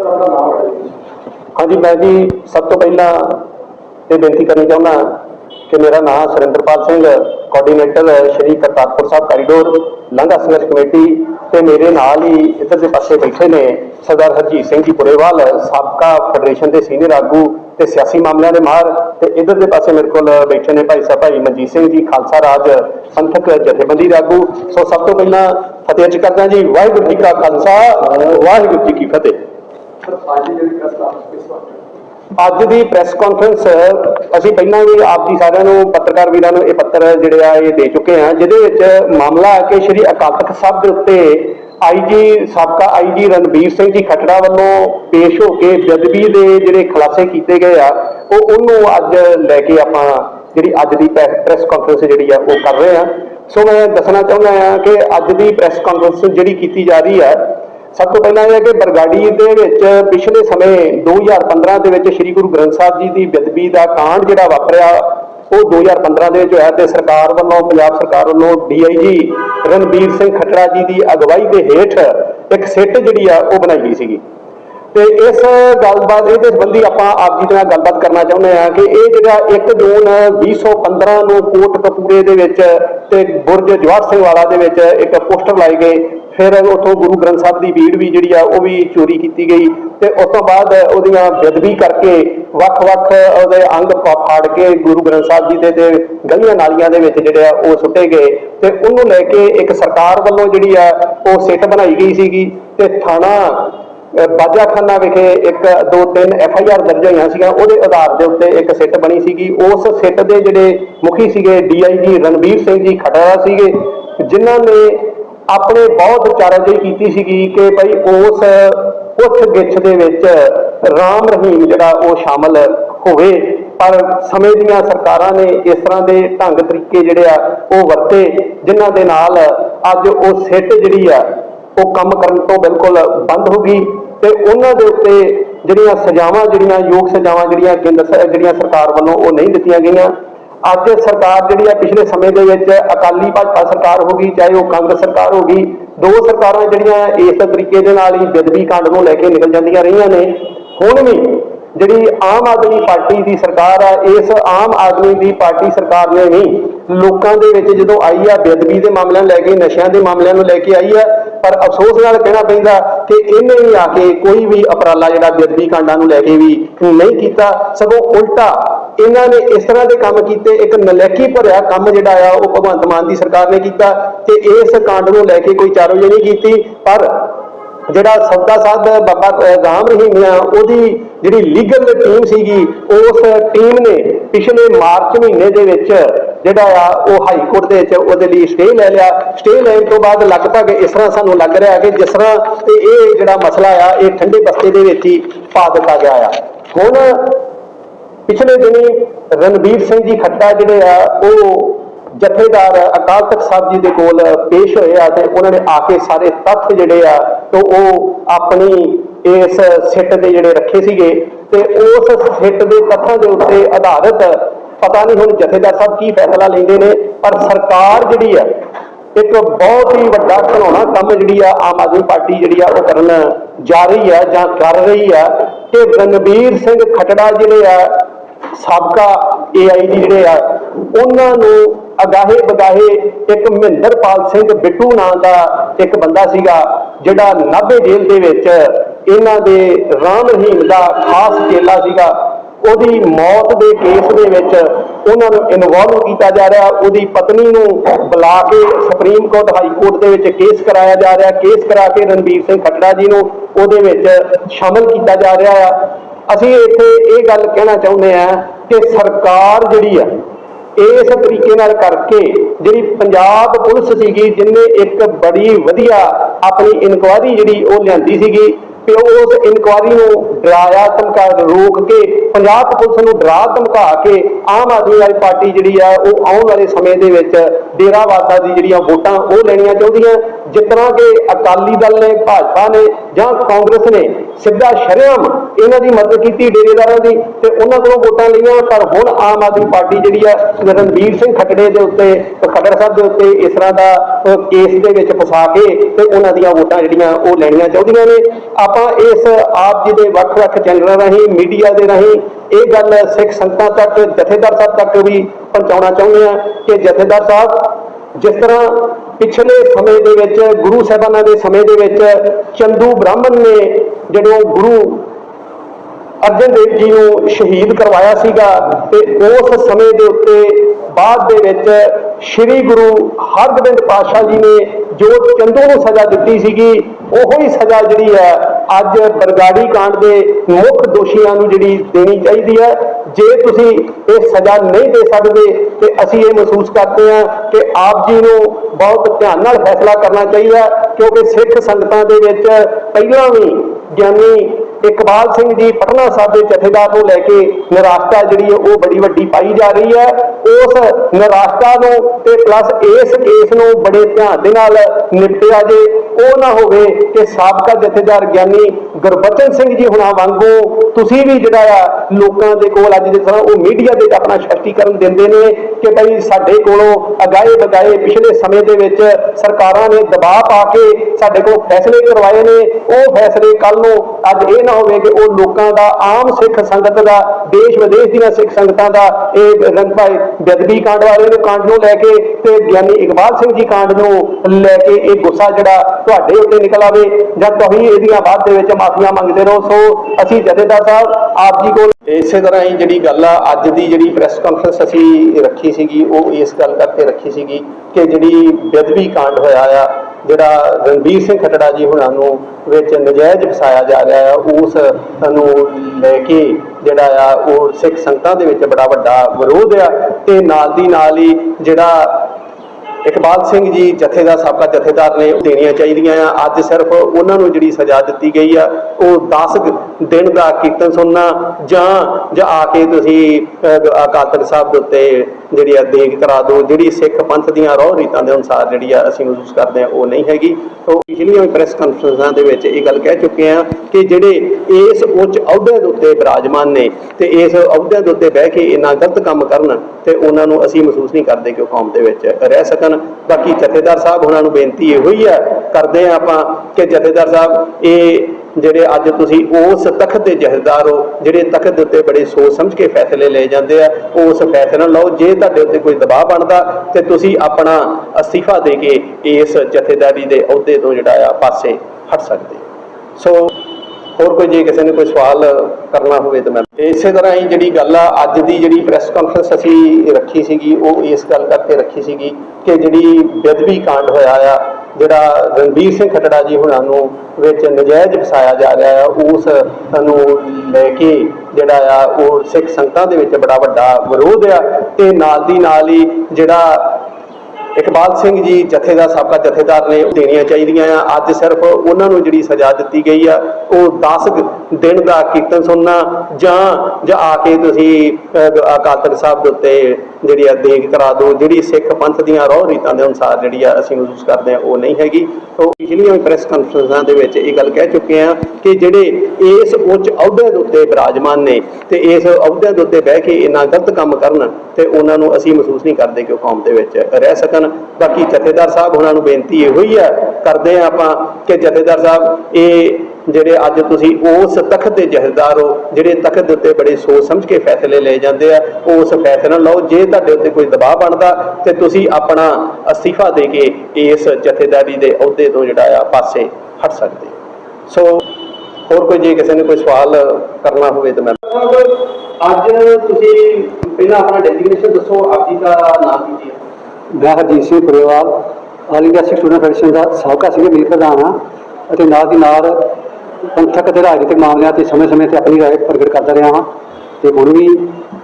ਹਾਂਜੀ, ਮੈਂ ਜੀ ਸਭ ਤੋਂ ਪਹਿਲਾਂ ਇਹ ਬੇਨਤੀ ਕਰਨੀ ਚਾਹੁੰਦਾ ਕਿ ਮੇਰਾ ਨਾਮ ਸੁਰਿੰਦਰਪਾਲ ਸਿੰਘ ਕੋਆਰਡੀਨੇਟਰ ਸ਼੍ਰੀ ਕਰਤਾਰਪੁਰ ਸਾਹਿਬ ਕੋਰੀਡੋਰ ਲੰਘਾ ਸੰਘਰਸ਼ ਕਮੇਟੀ ਤੇ ਮੇਰੇ ਨਾਲ ਹੀ ਇੱਧਰ ਦੇ ਪਾਸੇ ਬੈਠੇ ਨੇ ਸਰਦਾਰ ਹਰਜੀਤ ਸਿੰਘ ਜੀ ਪੁਰੇਵਾਲ, ਸਾਬਕਾ ਫੈਡਰੇਸ਼ਨ ਦੇ ਸੀਨੀਅਰ ਆਗੂ ਤੇ ਸਿਆਸੀ ਮਾਮਲਿਆਂ ਦੇ ਮਾਹਰ ਤੇ ਇੱਧਰ ਦੇ ਪਾਸੇ ਮੇਰੇ ਕੋਲ ਬੈਠੇ ਨੇ ਭਾਈ ਸਾਹਿਬ ਭਾਈ ਮਨਜੀਤ ਸਿੰਘ ਜੀ, ਖਾਲਸਾ ਰਾਜ ਸੰਥਕ ਜਥੇਬੰਦੀ ਦੇ ਆਗੂ। ਸੋ ਸਭ ਤੋਂ ਪਹਿਲਾਂ ਫਤਿਹ ਅਰਜ ਕਰਦਾ ਜੀ, ਵਾਹਿਗੁਰੂ ਜੀ ਕਾ ਖਾਲਸਾ, ਵਾਹਿਗੁਰੂ ਜੀ ਕੀ ਫਤਿਹ। ਅੱਜ ਦੀ ਪ੍ਰੈਸ ਕਾਨਫਰੰਸ ਅਸੀਂ ਪਹਿਲਾਂ ਵੀ ਆਪ ਜੀ ਸਾਰਿਆਂ ਨੂੰ, ਪੱਤਰਕਾਰ ਵੀਰਾਂ ਨੂੰ ਇਹ ਪੱਤਰ ਜਿਹੜੇ ਆ ਇਹ ਦੇ ਚੁੱਕੇ ਆ ਜਿਹਦੇ ਵਿੱਚ ਮਾਮਲਾ ਹੈ ਕਿ ਸ਼੍ਰੀ ਅਕਾਲ ਤਖਤ ਸਾਹਿਬ ਦੇ ਉੱਤੇ ਆਈਜੀ ਸਾਬਕਾ ਆਈਜੀ ਰਣਬੀਰ ਸਿੰਘ ਜੀ ਖੱਟੜਾ ਵੱਲੋਂ ਪੇਸ਼ ਹੋ ਕੇ ਜਦਬੀ ਦੇ ਜਿਹੜੇ ਖੁਲਾਸੇ ਕੀਤੇ ਗਏ ਆ, ਉਹ ਉਹਨੂੰ ਅੱਜ ਲੈ ਕੇ ਆਪਾਂ ਜਿਹੜੀ ਅੱਜ ਦੀ ਪ੍ਰੈਸ ਕਾਨਫਰੰਸ ਜਿਹੜੀ ਆ ਉਹ ਕਰ ਰਹੇ ਆ ਸੋ ਮੈਂ ਦੱਸਣਾ ਚਾਹੁੰਦਾ ਆ ਕਿ ਅੱਜ ਦੀ ਪ੍ਰੈਸ ਕਾਨਫਰੰਸ ਜਿਹੜੀ ਕੀਤੀ ਜਾ ਰਹੀ ਆ ਸਭ ਤੋਂ ਪਹਿਲਾਂ ਇਹ ਹੈ ਕਿ ਬਰਗਾੜੀ ਦੇ ਵਿੱਚ ਪਿਛਲੇ ਸਮੇਂ 2015 ਦੇ ਵਿੱਚ ਸ੍ਰੀ ਗੁਰੂ ਗ੍ਰੰਥ ਸਾਹਿਬ ਜੀ ਦੀ ਬੇਅਦਬੀ ਦਾ ਕਾਂਡ ਜਿਹੜਾ ਵਾਪਰਿਆ, ਉਹ 2015 ਦੇ ਵਿੱਚ ਹੋਇਆ ਤੇ ਸਰਕਾਰ ਵੱਲੋਂ, ਪੰਜਾਬ ਸਰਕਾਰ ਵੱਲੋਂ ਡੀਆਈਜੀ ਰਣਬੀਰ ਸਿੰਘ ਖੱਟੜਾ ਜੀ ਦੀ ਅਗਵਾਈ ਦੇ ਹੇਠ ਇੱਕ ਸਿੱਟ ਜਿਹੜੀ ਆ, ਉਹ ਬਣਾਈ ਗਈ ਸੀਗੀ। ਤੇ ਇਸ ਗੱਲਬਾਤ, ਇਹਦੇ ਸੰਬੰਧੀ ਆਪਾਂ ਆਪ ਜੀ ਦੇ ਨਾਲ ਗੱਲਬਾਤ ਕਰਨਾ ਚਾਹੁੰਦੇ ਆ ਕਿ ਇਹ ਜਿਹੜਾ 1 ਜੂਨ 2015 ਨੂੰ ਕੋਟ ਕਪੂਰੇ ਦੇ ਵਿੱਚ ਤੇ ਬੁਰਜ ਜਵਾਹਰ ਸਿੰਘ ਵਾਲਾ ਦੇ ਵਿੱਚ ਇੱਕ ਪੋਸਟਰ ਲਾਏ ਗਏ। ਫਿਰ ਉਥੋਂ ਗੁਰੂ ਗ੍ਰੰਥ ਸਾਹਿਬ ਦੀ ਬੀੜ ਵੀ ਜਿਹੜੀ ਆ, ਉਹ ਵੀ ਚੋਰੀ ਕੀਤੀ ਗਈ ਤੇ ਉਸ ਤੋਂ ਬਾਅਦ ਉਹਦੀਆਂ ਬੇਅਦਬੀ ਕਰਕੇ ਵੱਖ-ਵੱਖ ਉਹਦੇ ਅੰਗ ਫਾੜ ਕੇ ਗੁਰੂ ਗ੍ਰੰਥ ਸਾਹਿਬ ਜੀ ਦੇ ਤੇ ਗਲੀਆਂ ਨਾਲੀਆਂ ਦੇ ਵਿੱਚ ਜਿਹੜੇ ਆ, ਉਹ ਸੁੱਟੇ ਗਏ ਤੇ ਉਹਨੂੰ ਲੈ ਕੇ ਇੱਕ ਸਰਕਾਰ ਵੱਲੋਂ ਜਿਹੜੀ ਆ, ਉਹ ਸਿੱਟ ਬਣਾਈ ਗਈ ਸੀਗੀ ਤੇ ਥਾਣਾ ਬਾਜਾਖਾਨਾ ਵਿਖੇ ਇੱਕ ਦੋ ਤਿੰਨ ਐਫ ਆਈ ਆਰ ਦਰਜ ਹੋਈਆਂ ਸੀਗੀਆਂ, ਉਹਦੇ ਆਧਾਰ ਦੇ ਉੱਤੇ ਇੱਕ ਸਿੱਟ ਬਣੀ ਸੀਗੀ। ਉਸ ਸਿੱਟ ਦੇ ਜਿਹੜੇ ਮੁਖੀ ਸੀਗੇ ਡੀ ਆਈ ਜੀ ਰਣਵੀਰ ਸਿੰਘ ਜੀ ਖਟੜਾ ਸੀਗੇ, ਜਿਨ੍ਹਾਂ ਨੇ ਆਪਣੇ ਬਹੁਤ ਚਾਰਾਜੋਈ ਕੀਤੀ ਸੀਗੀ ਕਿ ਭਾਈ ਉਸ ਪੁੱਛ ਗਿੱਛ ਦੇ ਵਿੱਚ ਰਾਮ ਰਹੀਮ ਜਿਹੜਾ ਉਹ ਸ਼ਾਮਲ ਹੋਵੇ। ਪਰ ਸਮੇਂ ਦੀਆਂ ਸਰਕਾਰਾਂ ਨੇ ਇਸ ਤਰ੍ਹਾਂ ਦੇ ਢੰਗ ਤਰੀਕੇ ਜਿਹੜੇ ਆ, ਉਹ ਵਰਤੇ, ਜਿਨ੍ਹਾਂ ਦੇ ਨਾਲ ਅੱਜ ਉਹ ਸਿੱਟ ਜਿਹੜੀ ਆ, ਉਹ ਕੰਮ ਕਰਨ ਤੋਂ ਬਿਲਕੁਲ ਬੰਦ ਹੋ ਗਈ। ਤੇ ਉਹਨਾਂ ਦੇ ਉੱਤੇ ਜਿਹੜੀਆਂ ਸਜ਼ਾਵਾਂ, ਜਿਹੜੀਆਂ ਯੋਗ ਸਜ਼ਾਵਾਂ ਜਿਹੜੀਆਂ ਕੇਂਦਰ ਜਿਹੜੀਆਂ ਸਰਕਾਰ ਵੱਲੋਂ ਉਹ ਨਹੀਂ ਦਿੱਤੀਆਂ ਗਈਆਂ। ਅੱਜ ਸਰਕਾਰ ਜਿਹੜੀ ਆ ਪਿਛਲੇ ਸਮੇਂ ਦੇ ਵਿੱਚ ਅਕਾਲੀ ਭਾਜਪਾ ਸਰਕਾਰ ਹੋ ਗਈ, ਚਾਹੇ ਉਹ ਕਾਂਗਰਸ ਸਰਕਾਰ ਹੋ ਗਈ, ਦੋ ਸਰਕਾਰਾਂ ਜਿਹੜੀਆਂ ਇਸ ਤਰੀਕੇ ਦੇ ਨਾਲ ਹੀ ਬਿਦਵੀ ਕਾਂਡ ਨੂੰ ਲੈ ਕੇ ਨਿਕਲ ਜਾਂਦੀਆਂ ਰਹੀਆਂ ਨੇ। ਹੁਣ ਵੀ ਜਿਹੜੀ ਆਮ ਆਦਮੀ ਪਾਰਟੀ ਦੀ ਸਰਕਾਰ ਆ, ਇਸ ਆਮ ਆਦਮੀ ਦੀ ਪਾਰਟੀ ਸਰਕਾਰ ਨੇ ਵੀ ਲੋਕਾਂ ਦੇ ਵਿੱਚ ਜਦੋਂ ਆਈ ਆ, ਬੇਅਦਬੀ ਦੇ ਮਾਮਲਿਆਂ ਨੂੰ ਲੈ ਕੇ, ਨਸ਼ਿਆਂ ਦੇ ਮਾਮਲਿਆਂ ਨੂੰ ਲੈ ਕੇ ਆਈ ਆ, ਪਰ ਅਫਸੋਸ ਨਾਲ ਕਹਿਣਾ ਪੈਂਦਾ ਕਿ ਇਹਨੇ ਵੀ ਆ ਕੇ ਕੋਈ ਵੀ ਅਪਰਾਲਾ ਜਿਹੜਾ ਬੇਅਦਬੀ ਕਾਂਡਾਂ ਨੂੰ ਲੈ ਕੇ ਵੀ ਨਹੀਂ ਕੀਤਾ। ਸਗੋਂ ਉਲਟਾ ਇਹਨਾਂ ਨੇ ਇਸ ਤਰ੍ਹਾਂ ਦੇ ਕੰਮ ਕੀਤੇ, ਇੱਕ ਨਲੇਕੀ ਭਰਿਆ ਕੰਮ ਜਿਹੜਾ ਆ, ਉਹ ਭਗਵੰਤ ਮਾਨ ਦੀ ਸਰਕਾਰ ਨੇ ਕੀਤਾ ਤੇ ਇਸ ਕਾਂਡ ਨੂੰ ਲੈ ਕੇ ਕੋਈ ਚਾਰੋਜੇ ਨਹੀਂ ਕੀਤੀ, ਪਰ ਜਿਹੜਾ ਸੌਦਾ ਸਾਧ ਬਾਬਾ, ਅਹ, ਰਾਮ ਰਹੀਮ ਆ ਉਹਦੀ ਜਿਹੜੀ ਲੀਗਲ ਟੀਮ ਸੀਗੀ, ਉਸ ਟੀਮ ਨੇ ਪਿਛਲੇ ਮਾਰਚ ਮਹੀਨੇ ਦੇ ਵਿੱਚ ਜਿਹੜਾ ਆ, ਉਹ ਹਾਈ ਕੋਰਟ ਦੇ ਵਿੱਚ ਉਹਦੇ ਲਈ ਸਟੇ ਲੈ ਲਿਆ। ਸਟੇ ਲੈਣ ਤੋਂ ਬਾਅਦ ਲਗਭਗ ਇਸ ਤਰ੍ਹਾਂ ਸਾਨੂੰ ਲੱਗ ਰਿਹਾ ਕਿ ਜਿਸ ਤਰ੍ਹਾਂ ਤੇ ਇਹ ਜਿਹੜਾ ਮਸਲਾ ਆ, ਇਹ ਠੰਡੇ ਬਸਤੇ ਦੇ ਵਿੱਚ ਹੀ ਪਾ ਦਿੱਤਾ ਗਿਆ ਆ। ਹੁਣ ਪਿਛਲੇ ਦਿਨੀ ਰਣਬੀਰ ਸਿੰਘ ਜੀ ਖੱਟਾ ਜਿਹੜੇ ਆ, ਉਹ ਜਥੇਦਾਰ ਅਕਾਲ ਤਖਤ ਸਾਹਿਬ ਜੀ ਦੇ ਕੋਲ ਪੇਸ਼ ਹੋਏ ਆ ਤੇ ਉਹਨਾਂ ਨੇ ਆ ਕੇ ਸਾਰੇ ਤੱਥ ਜਿਹੜੇ ਆ ਤੋਂ ਉਹ ਆਪਣੀ ਇਸ ਸਿੱਟ ਦੇ ਜਿਹੜੇ ਰੱਖੇ ਸੀਗੇ ਤੇ ਉਸ ਸਿੱਟ ਦੇ ਤੱਥਾਂ ਦੇ ਉੱਤੇ ਆਧਾਰਿਤ ਪਤਾ ਨਹੀਂ ਹੁਣ ਜਥੇਦਾਰ ਸਾਹਿਬ ਕੀ ਫੈਸਲਾ ਲੈਂਦੇ ਨੇ, ਪਰ ਸਰਕਾਰ ਜਿਹੜੀ ਆ, ਇੱਕ ਬਹੁਤ ਹੀ ਵੱਡਾ ਘਿਨਾਉਣਾ ਕੰਮ ਜਿਹੜੀ ਆ ਆਮ ਆਦਮੀ ਪਾਰਟੀ ਜਿਹੜੀ ਆ ਉਹ ਕਰਨ ਜਾ ਰਹੀ ਆ ਜਾਂ ਕਰ ਰਹੀ ਆ ਕਿ ਰਣਬੀਰ ਸਿੰਘ ਖਟੜਾ ਜਿਹੜੇ ਆ ਸਾਬਕਾ ਏਆਈਜੀ ਜਿਹੜੇ ਆ, ਉਹਨਾਂ ਨੂੰ ਅਗਾਹੇ ਬਗਾਹੇ ਇੱਕ ਮਹਿੰਦਰਪਾਲ ਸਿੰਘ ਬਿੱਟੂ ਨਾਂ ਦਾ ਇੱਕ ਬੰਦਾ ਸੀਗਾ, ਜਿਹੜਾ ਨਾਭੇ ਜੇਲ੍ਹ ਦੇ ਵਿੱਚ ਇਹਨਾਂ ਦੇ ਰਾਮ ਰਹੀਮ ਦਾ ਖਾਸ ਚੇਲਾ ਸੀਗਾ। ਉਹਦੀ ਮੌਤ ਦੇ ਕੇਸ ਦੇ ਵਿੱਚ ਉਹਨਾਂ ਨੂੰ ਇਨਵੋਲਵ ਕੀਤਾ ਜਾ ਰਿਹਾ, ਉਹਦੀ ਪਤਨੀ ਨੂੰ ਬੁਲਾ ਕੇ ਸੁਪਰੀਮ ਕੋਰਟ ਹਾਈ ਕੋਰਟ ਦੇ ਵਿੱਚ ਕੇਸ ਕਰਾਇਆ ਜਾ ਰਿਹਾ। ਕੇਸ ਕਰਾ ਕੇ ਰਣਬੀਰ ਸਿੰਘ ਖੱਟੜਾ ਜੀ ਨੂੰ ਉਹਦੇ ਵਿੱਚ ਸ਼ਾਮਲ ਕੀਤਾ ਜਾ ਰਿਹਾ ਆ। ਅਸੀਂ ਇੱਥੇ ਇਹ ਗੱਲ ਕਹਿਣਾ ਚਾਹੁੰਦੇ ਆ ਕਿ ਸਰਕਾਰ ਜਿਹੜੀ ਆ, ਇਸ ਤਰੀਕੇ ਨਾਲ ਕਰਕੇ ਜਿਹੜੀ ਪੰਜਾਬ ਪੁਲਿਸ ਸੀਗੀ, ਜਿਨੇ ਇੱਕ ਬੜੀ ਵਧੀਆ ਆਪਣੀ ਇਨਕੁਆਇਰੀ ਜਿਹੜੀ ਉਹ ਲਿਆਂਦੀ ਸੀਗੀ ਤੇ ਉਸ ਇਨਕੁਆਇਰੀ ਨੂੰ ਡਰਾਇਆ, ਧਮਕਾ ਰੋਕ ਕੇ, ਪੰਜਾਬ ਪੁਲਿਸ ਨੂੰ ਡਰਾ ਧਮਕਾ ਕੇ ਆਮ ਆਦਮੀ ਵਾਲੀ ਪਾਰਟੀ ਜਿਹੜੀ ਆ, ਉਹ ਆਉਣ ਵਾਲੇ ਸਮੇਂ ਦੇ ਵਿੱਚ ਡੇਰਾਵਾਦਾ ਦੀ ਜਿਹੜੀਆਂ ਵੋਟਾਂ ਉਹ ਲੈਣੀਆਂ ਚਾਹੁੰਦੀਆਂ। ਜਿਸ ਤਰ੍ਹਾਂ ਕਿ ਅਕਾਲੀ ਦਲ ਨੇ, ਭਾਜਪਾ ਨੇ ਜਾਂ ਕਾਂਗਰਸ ਨੇ ਸਿੱਧਾ ਸ਼ਰੇਆਮ ਇਹਨਾਂ ਦੀ ਮਦਦ ਕੀਤੀ ਡੇਰੇਦਾਰਾਂ ਦੀ ਤੇ ਉਹਨਾਂ ਕੋਲੋਂ ਵੋਟਾਂ ਲਈਆਂ। ਪਰ ਹੁਣ ਆਮ ਆਦਮੀ ਪਾਰਟੀ ਜਿਹੜੀ ਆ, ਰਣਬੀਰ ਸਿੰਘ ਖੱਟੜੇ ਦੇ ਉੱਤੇ ਖੱਟੜ ਸਾਹਿਬ ਦੇ ਉੱਤੇ ਇਸ ਤਰ੍ਹਾਂ ਦਾ ਕੇਸ ਦੇ ਵਿੱਚ ਫਸਾ ਕੇ ਤੇ ਉਹਨਾਂ ਦੀਆਂ ਵੋਟਾਂ ਜਿਹੜੀਆਂ ਉਹ ਲੈਣੀਆਂ ਚਾਹੁੰਦੀਆਂ ਨੇ। ਆਪਾਂ ਇਸ ਆਪ ਜੀ ਦੇ ਵੱਖ-ਵੱਖ ਚੈਨਲਾਂ ਰਾਹੀਂ, ਮੀਡੀਆ ਦੇ ਰਾਹੀਂ ਇਹ ਗੱਲ ਸਿੱਖ ਸੰਗਤਾਂ ਤੱਕ, ਜਥੇਦਾਰ ਸਾਹਿਬ ਤੱਕ ਵੀ ਪਹੁੰਚਾਉਣਾ ਚਾਹੁੰਦੇ ਆ ਕਿ ਜਥੇਦਾਰ ਸਾਹਿਬ ਜਿਸ ਤਰ੍ਹਾਂ ਪਿਛਲੇ ਸਮੇਂ ਦੇ ਵਿੱਚ, ਗੁਰੂ ਸਾਹਿਬਾਨਾਂ ਦੇ ਸਮੇਂ ਦੇ ਵਿੱਚ ਚੰਦੂ ਬ੍ਰਾਹਮਣ ਨੇ ਜਦੋਂ ਗੁਰੂ ਅਰਜਨ ਦੇਵ ਜੀ ਨੂੰ ਸ਼ਹੀਦ ਕਰਵਾਇਆ ਸੀਗਾ ਤੇ ਉਸ ਸਮੇਂ ਦੇ ਉੱਤੇ ਬਾਅਦ ਦੇ ਵਿੱਚ ਸ੍ਰੀ ਗੁਰੂ ਹਰਗੋਬਿੰਦ ਪਾਤਸ਼ਾਹ ਜੀ ਨੇ ਜੋ ਚੰਦੂ ਨੂੰ ਸਜ਼ਾ ਦਿੱਤੀ ਸੀਗੀ, ਉਹੋ ਹੀ ਸਜ਼ਾ ਜਿਹੜੀ ਹੈ ਅੱਜ ਬਰਗਾੜੀ ਕਾਂਡ ਦੇ ਮੁੱਖ ਦੋਸ਼ੀਆਂ ਨੂੰ ਜਿਹੜੀ ਦੇਣੀ ਚਾਹੀਦੀ ਹੈ। ਜੇ ਤੁਸੀਂ ਇਹ ਸਜ਼ਾ ਨਹੀਂ ਦੇ ਸਕਦੇ ਤੇ ਅਸੀਂ ਇਹ ਮਹਿਸੂਸ ਕਰਦੇ ਹਾਂ ਕਿ ਆਪ ਜੀ ਨੂੰ ਬਹੁਤ ਧਿਆਨ ਨਾਲ ਫੈਸਲਾ ਕਰਨਾ ਚਾਹੀਦਾ, ਕਿਉਂਕਿ ਸਿੱਖ ਸੰਗਤਾਂ ਦੇ ਵਿੱਚ ਪਹਿਲਾਂ ਵੀ ਗਿਆਨੀ ਇਕਬਾਲ ਸਿੰਘ ਜੀ ਪਟਨਾ ਸਾਹਿਬ ਦੇ ਜਥੇਦਾਰ ਨੂੰ ਲੈ ਕੇ ਨਿਰਾਸ਼ਤਾ ਜਿਹੜੀ ਹੈ ਉਹ ਬੜੀ ਵੱਡੀ ਪਾਈ ਜਾ ਰਹੀ ਹੈ। ਉਸ ਨਿਰਾਸ਼ਤਾ ਨੂੰ ਤੇ ਪਲੱਸ ਇਸ ਕੇਸ ਨੂੰ ਬੜੇ ਧਿਆਨ ਦੇ ਨਾਲ ਨਿਪਟਿਆ ਜੇ, ਉਹ ਨਾ ਹੋਵੇ ਕਿ ਸਾਬਕਾ ਜਥੇਦਾਰ ਗਿਆਨੀ ਗੁਰਬਚਨ ਸਿੰਘ ਜੀ ਹੁਣਾਂ ਵਾਂਗੂ ਤੁਸੀਂ ਵੀ ਜਿਹੜਾ ਆ ਲੋਕਾਂ ਦੇ ਕੋਲ ਅੱਜ ਦੇ ਤਰ੍ਹਾਂ ਉਹ ਮੀਡੀਆ ਦੇ ਆਪਣਾ ਸਪਸ਼ਟੀਕਰਨ ਦਿੰਦੇ ਨੇ ਕਿ ਭਾਈ ਸਾਡੇ ਕੋਲੋਂ ਅਗਾਏ ਬਗਾਏ ਪਿਛਲੇ ਸਮੇਂ ਦੇ ਵਿੱਚ ਸਰਕਾਰਾਂ ਨੇ ਦਬਾਅ ਪਾ ਕੇ ਸਾਡੇ ਕੋਲ ਫੈਸਲੇ ਕਰਵਾਏ ਨੇ। ਉਹ ਫੈਸਲੇ ਕੱਲ ਨੂੰ ਅੱਜ ਇਹ ਨਾ ਹੋਵੇ ਉਹ ਲੋਕਾਂ ਦਾ ਆਮ ਸਿੱਖ ਸੰਗਤ ਦਾ, ਦੇਸ਼ ਵਿਦੇਸ਼ ਦੀਆਂ ਸਿੱਖ ਸੰਗਤਾਂ ਦਾ ਇਹ ਰੰਗ ਭਾਈ ਬਦਬੀ ਕਾਂਡ ਵਾਲੇ ਨੂੰ ਕਾਂਡ ਨੂੰ ਲੈ ਕੇ ਤੇ ਗਿਆਨੀ ਇਕਬਾਲ ਸਿੰਘ ਜੀ ਕਾਂਡ ਨੂੰ ਲੈ ਕੇ ਇਹ ਗੁੱਸਾ ਜਿਹੜਾ ਤੁਹਾਡੇ ਉੱਤੇ ਨਿਕਲ ਆਵੇ ਜਾਂ ਤੁਸੀਂ ਇਹਦੀਆਂ ਬਾਅਦ ਦੇ ਵਿੱਚ ਮਾਫੀਆਂ ਮੰਗਦੇ ਰਹੋ। ਸੋ ਅਸੀਂ ਜਥੇਦਾਰ ਸਾਹਿਬ, ਆਪ ਜੀ ਕੋਲ ਇਸੇ ਤਰ੍ਹਾਂ ਹੀ ਜਿਹੜੀ ਗੱਲ ਆ, ਅੱਜ ਦੀ ਜਿਹੜੀ ਪ੍ਰੈਸ ਕਾਨਫਰੰਸ ਅਸੀਂ ਰੱਖੀ ਸੀਗੀ, ਉਹ ਇਸ ਗੱਲ ਕਰਕੇ ਰੱਖੀ ਸੀਗੀ ਕਿ ਜਿਹੜੀ ਬਦਬੀ ਕਾਂਡ ਹੋਇਆ ਆ ਜਿਹੜਾ ਰਣਬੀਰ ਸਿੰਘ ਖੱਟੜਾ ਜੀ ਹੁਣਾਂ ਨੂੰ ਵਿੱਚ ਨਜਾਇਜ਼ ਫਸਾਇਆ ਜਾ ਰਿਹਾ ਆ, ਉਸ ਨੂੰ ਲੈ ਕੇ ਜਿਹੜਾ ਆ, ਉਹ ਸਿੱਖ ਸੰਗਤਾਂ ਦੇ ਵਿੱਚ ਬੜਾ ਵੱਡਾ ਵਿਰੋਧ ਆ ਤੇ ਨਾਲ ਦੀ ਨਾਲ ਹੀ ਜਿਹੜਾ ਇਕਬਾਲ ਸਿੰਘ ਜੀ ਜਥੇਦਾਰ ਸਾਬਕਾ ਜਥੇਦਾਰ ਨੇ ਦੇਣੀਆਂ ਚਾਹੀਦੀਆਂ ਆ। ਅੱਜ ਸਿਰਫ ਉਹਨਾਂ ਨੂੰ ਜਿਹੜੀ ਸਜ਼ਾ ਦਿੱਤੀ ਗਈ ਆ ਉਹ 10 ਕੁ ਦਿਨ ਦਾ ਕੀਰਤਨ ਸੁਣਨਾ ਜਾਂ ਜਾਂ ਆ ਕੇ ਤੁਸੀਂ ਅਹ, ਅਕਾਲ ਤਖਤ ਸਾਹਿਬ ਦੇ ਉੱਤੇ ਜਿਹੜੀ ਆ ਦੇਗ ਕਰਾ ਦਿਓ। ਜਿਹੜੀ ਸਿੱਖ ਪੰਥ ਦੀਆਂ ਰੋਹ ਰੀਤਾਂ ਦੇ ਅਨੁਸਾਰ ਜਿਹੜੀ ਆ ਅਸੀਂ ਮਹਿਸੂਸ ਕਰਦੇ ਆ ਉਹ ਨਹੀਂ ਹੈਗੀ। ਤੋਂ ਪਿਛਲੀਆਂ ਪ੍ਰੈਸ ਕਾਨਫਰੰਸਾਂ ਦੇ ਵਿੱਚ ਇਹ ਗੱਲ ਕਹਿ ਚੁੱਕੇ ਆ ਕਿ ਜਿਹੜੇ ਇਸ ਉੱਚ ਅਹੁਦੇ ਦੇ ਉੱਤੇ ਬਿਰਾਜਮਾਨ ਨੇ ਤੇ ਇਸ ਅਹੁਦੇ ਦੇ ਉੱਤੇ ਬਹਿ ਕੇ ਇੰਨਾ ਗਲਤ ਕੰਮ ਕਰਨ ਤੇ ਉਹਨਾਂ ਨੂੰ ਅਸੀਂ ਮਹਿਸੂਸ ਨਹੀਂ ਕਰਦੇ ਕਿ ਉਹ ਕੌਮ ਦੇ ਵਿੱਚ ਰਹਿ ਸਕਣ। ਬਾਕੀ ਜਥੇਦਾਰ ਸਾਹਿਬ ਉਹਨਾਂ ਨੂੰ ਬੇਨਤੀ ਇਹੋ ਹੀ ਆ ਕਰਦੇ ਆ ਆਪਾਂ ਕਿ ਜਥੇਦਾਰ ਸਾਹਿਬ, ਇਹ ਜਿਹੜੇ ਅੱਜ ਤੁਸੀਂ ਉਸ ਤਖਤ ਦੇ ਜਥੇਦਾਰ ਹੋ, ਜਿਹੜੇ ਤਖਤ ਦੇ ਉੱਤੇ ਬੜੇ ਸੋਚ ਸਮਝ ਕੇ ਫੈਸਲੇ ਲਏ ਜਾਂਦੇ ਆ, ਉਸ ਫੈਸਲਾ ਲਓ, ਜੇ ਤੁਹਾਡੇ ਉੱਤੇ ਕੋਈ ਦਬਾਅ ਬਣਦਾ ਤੇ ਤੁਸੀਂ ਆਪਣਾ ਅਸਤੀਫਾ ਦੇ ਕੇ ਇਸ ਜਥੇਦਾਰੀ ਦੇ ਅਹੁਦੇ ਤੋਂ ਜਿਹੜਾ ਆ ਪਾਸੇ ਹਟ ਸਕਦੇ ਸੋ ਹੋਰ ਕੋਈ ਜੇ ਕਿਸੇ ਨੇ ਕੋਈ ਸਵਾਲ ਕਰਨਾ ਹੋਵੇ ਤਾਂ ਮੈਂ ਇਸੇ ਤਰ੍ਹਾਂ ਹੀ ਜਿਹੜੀ ਗੱਲ ਆ, ਅੱਜ ਦੀ ਜਿਹੜੀ ਪ੍ਰੈਸ ਕਾਨਫਰੰਸ ਅਸੀਂ ਰੱਖੀ ਸੀਗੀ, ਉਹ ਇਸ ਗੱਲ ਕਰਕੇ ਰੱਖੀ ਸੀਗੀ ਕਿ ਜਿਹੜੀ ਬਦਬੀ ਕਾਂਡ ਹੋਇਆ ਆ, ਜਿਹੜਾ ਰਣਬੀਰ ਸਿੰਘ ਖੱਟੜਾ ਜੀ ਹੁਣਾਂ ਨੂੰ ਵਿੱਚ ਨਜਾਇਜ਼ ਫਸਾਇਆ ਜਾ ਰਿਹਾ ਆ, ਉਸ ਨੂੰ ਲੈ ਕੇ ਜਿਹੜਾ ਆ, ਉਹ ਸਿੱਖ ਸੰਗਤਾਂ ਦੇ ਵਿੱਚ ਬੜਾ ਵੱਡਾ ਵਿਰੋਧ ਆ ਤੇ ਨਾਲ ਦੀ ਨਾਲ ਹੀ ਜਿਹੜਾ ਇਕਬਾਲ ਸਿੰਘ ਜੀ ਜਥੇਦਾਰ, ਸਾਬਕਾ ਜਥੇਦਾਰ ਨੇ ਦੇਣੀਆਂ ਚਾਹੀਦੀਆਂ ਆ। ਅੱਜ ਸਿਰਫ ਉਹਨਾਂ ਨੂੰ ਜਿਹੜੀ ਸਜ਼ਾ ਦਿੱਤੀ ਗਈ ਆ, ਉਹ 10 ਕੁ ਦਿਨ ਦਾ ਕੀਰਤਨ ਸੁਣਨਾ ਜਾਂ ਜਾਂ ਆ ਕੇ ਤੁਸੀਂ ਅਕਾਲ ਤਖਤ ਸਾਹਿਬ ਦੇ ਉੱਤੇ ਜਿਹੜੀ ਆ ਦੇਗ ਕਰਾ ਦਿਓ। ਜਿਹੜੀ ਸਿੱਖ ਪੰਥ ਦੀਆਂ ਰੋਹ ਰੀਤਾਂ ਦੇ ਅਨੁਸਾਰ ਜਿਹੜੀ ਆ ਅਸੀਂ ਮਹਿਸੂਸ ਕਰਦੇ ਆ, ਉਹ ਨਹੀਂ ਹੈਗੀ। ਤੋਂ ਪਿਛਲੀਆਂ ਪ੍ਰੈਸ ਕਾਨਫਰੰਸਾਂ ਦੇ ਵਿੱਚ ਇਹ ਗੱਲ ਕਹਿ ਚੁੱਕੇ ਆ ਕਿ ਜਿਹੜੇ ਇਸ ਉੱਚ ਅਹੁਦੇ ਦੇ ਉੱਤੇ ਬਿਰਾਜਮਾਨ ਨੇ ਤੇ ਇਸ ਅਹੁਦੇ ਦੇ ਉੱਤੇ ਬਹਿ ਕੇ ਇੰਨਾ ਗਲਤ ਕੰਮ ਕਰਨ ਤੇ ਉਹਨਾਂ ਨੂੰ ਅਸੀਂ ਮਹਿਸੂਸ ਨਹੀਂ ਕਰਦੇ ਕਿ ਉਹ ਕੌਮ ਦੇ ਵਿੱਚ ਰਹਿ ਸਕਣ। ਬਾਕੀ ਜਥੇਦਾਰ ਸਾਹਿਬ ਉਹਨਾਂ ਨੂੰ ਬੇਨਤੀ ਇਹੋ ਹੀ ਆ ਕਰਦੇ ਆ ਆਪਾਂ ਕਿ ਜਥੇਦਾਰ ਸਾਹਿਬ, ਇਹ ਜਿਹੜੇ ਅੱਜ ਤੁਸੀਂ ਉਸ ਤਖਤ ਦੇ ਜਥੇਦਾਰ ਹੋ, ਜਿਹੜੇ ਤਖਤ ਦੇ ਉੱਤੇ ਬੜੇ ਸੋਚ ਸਮਝ ਕੇ ਫੈਸਲੇ ਲਏ ਜਾਂਦੇ ਆ, ਉਸ ਫੈਸਲਾ ਲਓ, ਜੇ ਤੁਹਾਡੇ ਉੱਤੇ ਕੋਈ ਦਬਾਅ ਬਣਦਾ ਤੇ ਤੁਸੀਂ ਆਪਣਾ ਅਸਤੀਫਾ ਦੇ ਕੇ ਇਸ ਜਥੇਦਾਰੀ ਦੇ ਅਹੁਦੇ ਤੋਂ ਜਿਹੜਾ ਆ ਪਾਸੇ ਹਟ ਸਕਦੇ ਸੋ, ਹੋਰ ਕੋਈ ਜੇ ਕਿਸੇ ਨੇ ਕੋਈ ਸਵਾਲ ਕਰਨਾ ਹੋਵੇ ਤਾਂ ਮੈਂ ਅੱਜ ਤੁਸੀਂ ਪਹਿਲਾਂ ਆਪਣਾ ਡੈਜ਼ਿਗਨੇਸ਼ਨ ਦੱਸੋ, ਆਪ ਜੀ ਦਾ ਨਾਮ ਕੀ ਹੈ ਮੈਂ Harjeet Singh Purewal all India Sikh student federation ਦਾ ਸਾਬਕਾ ਸੀਨੀਅਰ ਮੀਤ ਪ੍ਰਧਾਨ ਹਾਂ ਅਤੇ ਨਾਲ ਦੀ ਨਾਲ ਪੰਥਕ ਅਤੇ ਰਾਜਨੀਤਿਕ ਮਾਮਲਿਆਂ ਤੇ ਸਮੇਂ-ਸਮੇਂ ਤੇ ਆਪਣੀ ਰਾਏ ਪ੍ਰਗਟ ਕਰਦਾ ਰਿਹਾ ਹਾਂ ਤੇ ਹੁਣ ਵੀ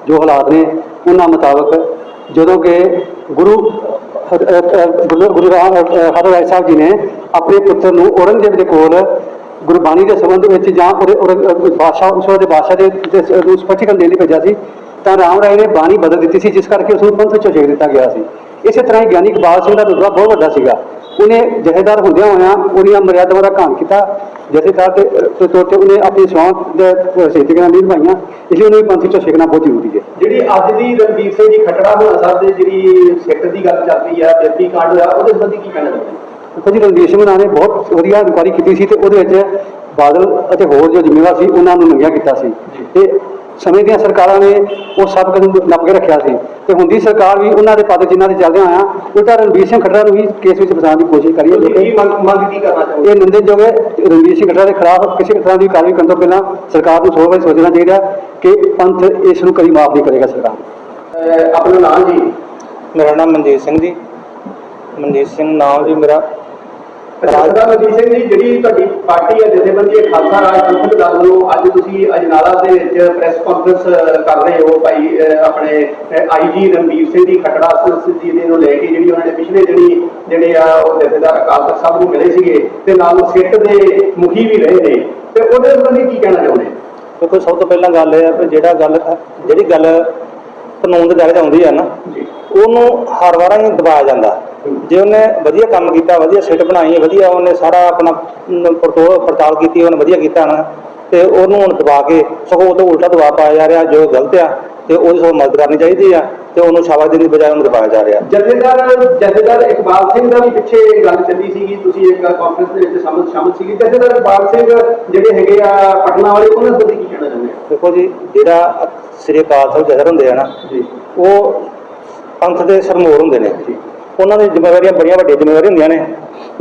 ਜੋ ਹਾਲਾਤ ਨੇ ਉਹਨਾਂ ਮੁਤਾਬਕ ਜਦੋਂ ਕਿ ਗੁਰੂ ਗੁਰੂ ਗੁਰੂ ਰਾਮ ਅ- ਸਾਹਿਬ ਜੀ ਨੇ ਆਪਣੇ ਪੁੱਤਰ ਨੂੰ ਔਰੰਗਜ਼ੇਬ ਦੇ ਕੋਲ ਗੁਰਬਾਣੀ ਦੇ ਸੰਬੰਧ ਵਿੱਚ ਜਾਂ ਉਹਦੇ ਔਰੰਗ- ਬਾਦਸ਼ਾਹ, ਉਸ ਦੇ ਬਾਦਸ਼ਾਹ ਦੇ ਦੇ- ਨੂੰ ਸਪਸ਼ਟੀਕਰਨ ਦੇਣ ਲਈ ਭੇਜਿਆ ਸੀ ਤਾਂ ਰਾਮ ਰਾਏ ਨੇ ਬਾਣੀ ਬਦਲ ਦਿੱਤੀ ਸੀ, ਜਿਸ ਕਰਕੇ ਉਸ ਨੂੰ ਪੰਥ ਵਿੱਚੋਂ ਛੇੜ ਦਿੱਤਾ ਗਿਆ ਸੀ। ਇਸੇ ਤਰ੍ਹਾਂ ਹੀ ਗਿਆਨੀ ਇਕਬਾਲ ਸਿੰਘ ਦਾ ਰੁਤਬਾ ਬਹੁਤ ਵੱਡਾ ਸੀਗਾ। ਉਹਨੇ ਜਥੇਦਾਰ ਹੁੰਦਿਆਂ ਹੋਇਆਂ ਉਹਦੀਆਂ ਮਰਿਆਦਾਵਾਂ ਦਾ ਘਾਣ ਕੀਤਾ। ਜਥੇਦਾਰ ਦੇ ਤੌਰ ਤੇ ਉਹਨੇ ਆਪਣੀ ਸੌਂ ਦੇ ਨਾਲ ਨਹੀਂ ਨਿਭਾਈਆਂ। ਇਸ ਲਈ ਉਹਨੂੰ ਪੰਥ ਚੋਂ ਛੇਕਣਾ ਬਹੁਤ ਜ਼ਰੂਰੀ ਹੈ। ਜਿਹੜੀ ਅੱਜ ਦੀ ਰਣਜੀਤ ਸਿੰਘ ਜੀ ਖੱਟੜਾ ਹੋਣਾ ਸਾਹਿਬ ਦੇ ਜਿਹੜੀ ਸਿੱਖ ਦੀ ਗੱਲ ਚੱਲਦੀ ਆ ਬੇਦੀ ਕਾਂਡ ਹੋਇਆ ਉਹਦੇ ਸੰਬੰਧੀ ਕੀ ਕਹਿਣਾ ਚਾਹੁੰਦੇ ਜੀ ਰਣਜੀਤ ਸਿੰਘ ਨੇ ਬਹੁਤ ਵਧੀਆ ਇਨਕੁਆਇਰੀ ਕੀਤੀ ਸੀ ਤੇ ਉਹਦੇ ਵਿੱਚ ਬਾਦਲ ਅਤੇ ਹੋਰ ਜੋ ਜ਼ਿੰਮੇਵਾਰ ਸੀ ਉਹਨਾਂ ਨੂੰ ਨੰਗਿਆ ਕੀਤਾ ਸੀ। ਤੇ ਸਮੇਂ ਦੀਆਂ ਸਰਕਾਰਾਂ ਨੇ ਉਹ ਸਭ ਕੁਝ ਨੱਪ ਕੇ ਰੱਖਿਆ ਸੀ। ਤੇ ਹੁੰਦੀ ਸਰਕਾਰ ਵੀ ਉਹਨਾਂ ਦੇ ਪਦ ਜਿਨ੍ਹਾਂ ਦੇ ਚੱਲਦੇ ਆਇਆ ਉਲਟਾ ਰਣਜੀਤ ਸਿੰਘ ਖੱਟੜਾ ਨੂੰ ਹੀ ਕੇਸ ਵਿੱਚ ਫਸਾਉਣ ਦੀ ਕੋਸ਼ਿਸ਼ ਕਰੀ ਹੈ ਕੀ ਮੰਗ ਮੰਗ ਕੀ ਕਰਨਾ ਚਾਹੁੰਦੇ ਇਹ ਨਿੰਦਣਯੋਗ ਹੈ ਰਣਜੀਤ ਸਿੰਘ ਖੱਟੜਾ ਦੇ ਖਿਲਾਫ ਕਿਸੇ ਤਰ੍ਹਾਂ ਦੀ ਕਾਰਵਾਈ ਕਰਨ ਤੋਂ ਪਹਿਲਾਂ ਸਰਕਾਰ ਨੂੰ ਸੋਚ ਵਿੱਚ ਸੋਚਣਾ ਚਾਹੀਦਾ ਕਿ ਪੰਥ ਇਸ ਨੂੰ ਕਦੀ ਮਾਫ ਨਹੀਂ ਕਰੇਗਾ ਸਰਕਾਰ। ਆਪਣਾ ਨਾਮ ਜੀ। ਮੇਰਾ ਨਾਮ ਮਨਜੀਤ ਸਿੰਘ ਜੀ। ਮਨਜੀਤ ਸਿੰਘ ਨਾਮ ਜੀ ਮੇਰਾ। ਰਾਜਦਾ ਮਜੀਦ ਸਿੰਘ ਜੀ ਜਿਹੜੀ ਤੁਹਾਡੀ ਪਾਰਟੀ ਹੈ ਜਥੇਬੰਦੀ ਖਾਲਸਾ ਰਾਜ ਪੰਥਕ ਦਲ ਵੱਲੋਂ ਅੱਜ ਤੁਸੀਂ ਅਜਨਾਲਾ ਦੇ ਵਿੱਚ ਪ੍ਰੈਸ ਕਾਨਫਰੰਸ ਕਰ ਰਹੇ ਹੋ ਭਾਈ ਆਪਣੇ ਆਈਜੀ ਰਣਵੀਰ ਸਿੰਘ ਦੀ ਖਟੜਾ ਸਥਿਤੀ ਦੇ ਨੂੰ ਲੈ ਕੇ ਜਿਹੜੀ ਉਹਨਾਂ ਨੇ ਪਿਛਲੇ ਜਿਹੜੀ ਜਿਹੜੇ ਆ ਉਹ ਜਥੇਦਾਰ ਅਕਾਲ ਤਖਤ ਸਾਹਿਬ ਨੂੰ ਮਿਲੇ ਸੀਗੇ ਤੇ ਨਾਲ ਉਹ ਸਿੱਖ ਦੇ ਮੁਖੀ ਵੀ ਰਹੇ ਨੇ। ਤੇ ਉਹਦੇ ਸੰਬੰਧੀ ਕੀ ਕਹਿਣਾ ਚਾਹੁੰਦੇ? ਦੇਖੋ ਸਭ ਤੋਂ ਪਹਿਲਾਂ ਗੱਲ ਇਹ ਹੈ ਕਿ ਜਿਹੜਾ ਗੱਲ ਜਿਹੜੀ ਗੱਲ ਕਾਨੂੰਨ ਦੇ ਦਾਇਰੇ ਆਉਂਦੀ ਹੈ ਨਾ ਜੀ। ਉਹਨੂੰ ਹਰ ਵਾਰਾਂ ਹੀ ਦਬਾਇਆ ਜਾਂਦਾ। ਜੇ ਉਹਨੇ ਵਧੀਆ ਕੰਮ ਕੀਤਾ ਵਧੀਆ ਸਿੱਟ ਬਣਾਈ ਵਧੀਆ ਉਹਨੇ ਸਾਰਾ ਆਪਣਾ ਅਮ, ਪੜਤੋਲ ਕੀਤੀ ਉਹਨੇ ਵਧੀਆ ਕੀਤਾ ਨਾ ਤੇ ਉਹਨੂੰ ਹੁਣ ਦਬਾ ਕੇ ਸਗੋਂ ਉਹ ਤੋਂ ਉਲਟਾ ਦਬਾ ਪਾਇਆ ਜਾ ਰਿਹਾ ਜੋ ਗਲਤ ਆ ਤੇ ਉਹਦੀ ਸਗੋਂ ਮਦਦ ਕਰਨੀ ਚਾਹੀਦੀ ਆ ਤੇ ਉਹਨੂੰ ਸ਼ਾਬਾਸ਼ ਦੇਣ ਦੀ ਬਜਾਏ ਉਹਨੂੰ ਦਬਾਇਆ ਜਾ ਰਿਹਾ। ਜਥੇਦਾਰ ਜਥੇਦਾਰ ਇਕਬਾਲ ਸਿੰਘ ਦਾ ਵੀ ਪਿੱਛੇ ਗੱਲ ਚੱਲੀ ਸੀਗੀ ਤੁਸੀਂ ਇੱਕ ਕਾਨਫਰੰਸ ਦੇ ਵਿੱਚ ਸ਼ਾਮਲ ਸ਼ਾਮਲ ਸੀਗੇ। ਜਥੇਦਾਰ ਇਕਬਾਲ ਸਿੰਘ ਜਿਹੜੇ ਹੈਗੇ ਆ ਪਟਨਾ ਵਾਲੇ ਉਹਨਾਂ ਸੰਬੰਧੀ ਕੀ ਕਹਿਣਾ ਚਾਹੁੰਦੇ ਆ ਦੇਖੋ ਜੀ ਜਿਹੜਾ ਸ੍ਰੀ ਅਕਾਲ ਤਖਤ ਜਥਰ ਹੁੰਦੇ ਆ ਨਾ ਜੀ। ਉਹ ਪੰਥ ਦੇ ਸਰਮੋਰ ਹੁੰਦੇ ਨੇ। ਉਹਨਾਂ ਦੀ ਜ਼ਿੰਮੇਵਾਰੀਆਂ ਬੜੀਆਂ ਵੱਡੀਆਂ ਜ਼ਿੰਮੇਵਾਰੀਆਂ ਹੁੰਦੀਆਂ ਨੇ।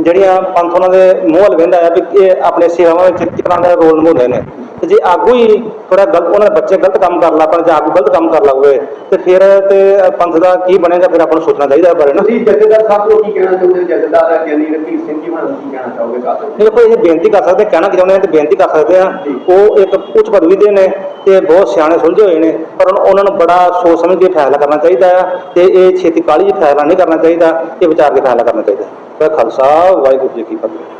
ਜਿਹੜੀਆਂ ਪੰਥ ਉਹਨਾਂ ਦੇ ਮੂੰਹ ਵੱਲ ਵਹਿੰਦਾ ਆ ਵੀ ਇਹ ਆਪਣੇ ਸੇਵਾਵਾਂ ਵਿੱਚ ਕਿਸ ਤਰ੍ਹਾਂ ਦਾ ਰੋਲ ਨਿਭਾਉਂਦੇ ਨੇ। ਤੇ ਜੇ ਆਗੂ ਹੀ ਥੋੜਾ ਗਲਤ ਉਹਨਾਂ ਦੇ ਬੱਚੇ ਗਲਤ ਕੰਮ ਕਰ ਲਾ ਪਰ ਜੇ ਆਗੂ ਗਲਤ ਕੰਮ ਕਰ ਲਵੇ ਤੇ ਫਿਰ ਤੇ ਪੰਥ ਦਾ ਕੀ ਬਣੇਗਾ ਫਿਰ ਆਪਾਂ ਨੂੰ ਸੋਚਣਾ ਚਾਹੀਦਾ ਬਾਰੇ ਨਾ। ਤੁਸੀਂ ਜਥੇਦਾਰ ਸਾਹਿਬ ਨੂੰ ਕੀ ਕਹਿਣਾ ਚਾਹੁੰਦੇ ਹੋ ਜਥੇਦਾਰ ਗਿਆਨੀ ਰਣਜੀਤ ਸਿੰਘ ਜੀ ਨੂੰ ਕੀ ਕਹਿਣਾ ਚਾਹੋਗੇ? ਕਾਤੋਂ ਦੇਖੋ ਇਹ ਬੇਨਤੀ ਕਰ ਸਕਦੇ ਕਹਿਣਾ ਕਿ ਚਾਹੁੰਦੇ ਆ ਤੇ ਬੇਨਤੀ ਕਰ ਸਕਦੇ ਆ। ਉਹ ਇੱਕ ਉੱਚ ਪਦਵੀ ਦੇ ਨੇ ਤੇ ਬਹੁਤ ਸਿਆਣੇ ਸੁਲਝੇ ਹੋਏ ਨੇ ਪਰ ਉਹਨਾਂ- ਨੂੰ ਬੜਾ ਸੋਚ ਸਮਝ ਕੇ ਫੈਸਲਾ ਕਰਨਾ ਚਾਹੀਦਾ ਆ ਤੇ ਇਹ ਛੇਤੀ ਕਾਹਲੀ 'ਚ ਫੈਸਲਾ ਨਹੀਂ ਕਰਨਾ ਚਾਹੀਦਾ ਇਹ ਵਿਚਾਰ ਕੇ ਫੈਸਲਾ ਕਰਨਾ ਚਾਹੀਦਾ। ਖਾਲਸਾ ਵਾਹਿਗੁਰੂ ਜੀ ਕੀ ਫਤਿਹ।